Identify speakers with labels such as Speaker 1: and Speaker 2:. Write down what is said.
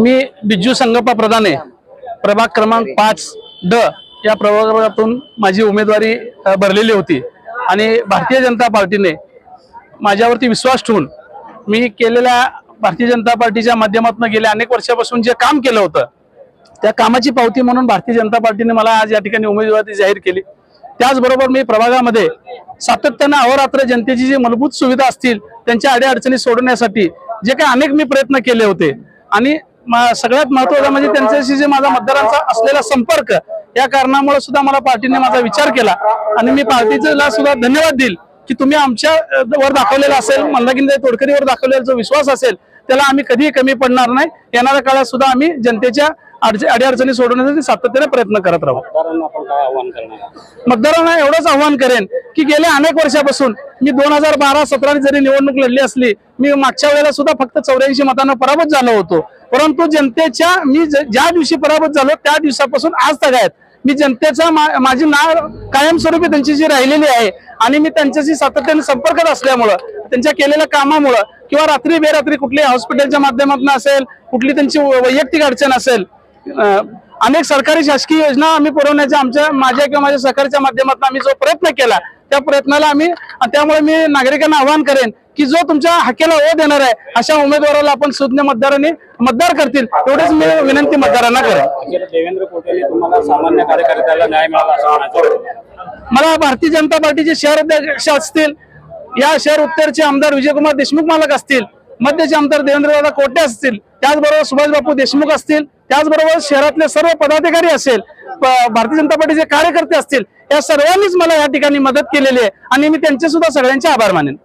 Speaker 1: मी बिजू संगप्पा प्रधाने प्रभाग क्रमांक पाच ड या प्रभागातून माझी उमेदवारी भरलेली होती. आणि भारतीय जनता पार्टीने माझ्यावरती विश्वास ठेवून मी केलेल्या भारतीय जनता पार्टीच्या माध्यमातून गेल्या अनेक वर्षापासून जे काम केलं होतं त्या कामाची पावती म्हणून भारतीय जनता पार्टीने मला आज या ठिकाणी उमेदवारी जाहीर केली. त्याचबरोबर मी प्रभागामध्ये सातत्यानं अहोरात्र जनतेची जी मूलभूत सुविधा असतील त्यांच्या अडीअडचणी सोडवण्यासाठी जे काही अनेक मी प्रयत्न केले होते आणि सगळ्यात महत्वाचं म्हणजे त्यांच्याशी जे माझा मतदारांचा असलेला संपर्क या कारणामुळे सुद्धा मला पार्टीने माझा विचार केला. आणि मी पार्टीला सुद्धा धन्यवाद देईल की तुम्ही आमच्या वर दाखवलेला असेल मंदाकिनी तोडकरीवर दाखवलेला जो विश्वास असेल त्याला आम्ही कधीही कमी पडणार नाही. येणाऱ्या काळात सुद्धा आम्ही जनतेच्या अडच- अडीअडचणी सोडवण्यासाठी सातत्याने प्रयत्न करत राहू.
Speaker 2: मतदारांना
Speaker 1: एवढंच आव्हान करेन की गेल्या अनेक वर्षापासून मी दोन हजार बारा सतरा जरी निवडणूक लढली असली मी मागच्या वेळेला सुद्धा फक्त चौऱ्याऐंशी मतांना पराभूत झालो होतो. परंतु जनतेच्या मी ज- ज्या दिवशी पराभूत झालो त्या दिवसापासून आज तगायत मी जनतेचा मा- माझी नाव कायमस्वरूपी त्यांच्याशी राहिलेली आहे आणि मी त्यांच्याशी सातत्याने संपर्कात असल्यामुळं त्यांच्या केलेल्या कामामुळं किंवा रात्री बेरात्री कुठली हॉस्पिटलच्या माध्यमातून असेल कुठली त्यांची वैयक्तिक अडचण असेल अनेक सरकारी शासकीय योजना आम्ही पुरवण्याच्या आमच्या माझ्या किंवा माझ्या सहकारीच्या माध्यमातून आम्ही जो प्रयत्न केला त्या प्रयत्नाला आम्ही त्यामुळे मी नागरिकांना आवाहन करेन की जो तुमच्या हक्याला ओ देणार आहे अशा उमेदवाराला आपण सुज्ञ मतदारांनी मतदार करतील एवढेच मी विनंती मतदारांना करेन.
Speaker 2: देवेंद्र कोटेने तुम्हाला सामान्य कार्यकर्त्याला न्याय मिळाला
Speaker 1: मला भारतीय जनता पार्टीचे शहर अध्यक्ष असतील या शहर उत्तरचे आमदार विजयकुमार देशमुख मालक असतील मध्यचे आमदार देवेंद्रदादा कोटे असतील त्याचबरोबर सुभाष बापू देशमुख असतील त्याचबरोबर शहरातले सर्व पदाधिकारी असेल भारतीय जनता पार्टीचे कार्यकर्ते असतील या सर्वांनीच मला या ठिकाणी मदत केलेली आहे. आणि मी त्यांचे सुद्धा सगळ्यांचे आभार मानेन.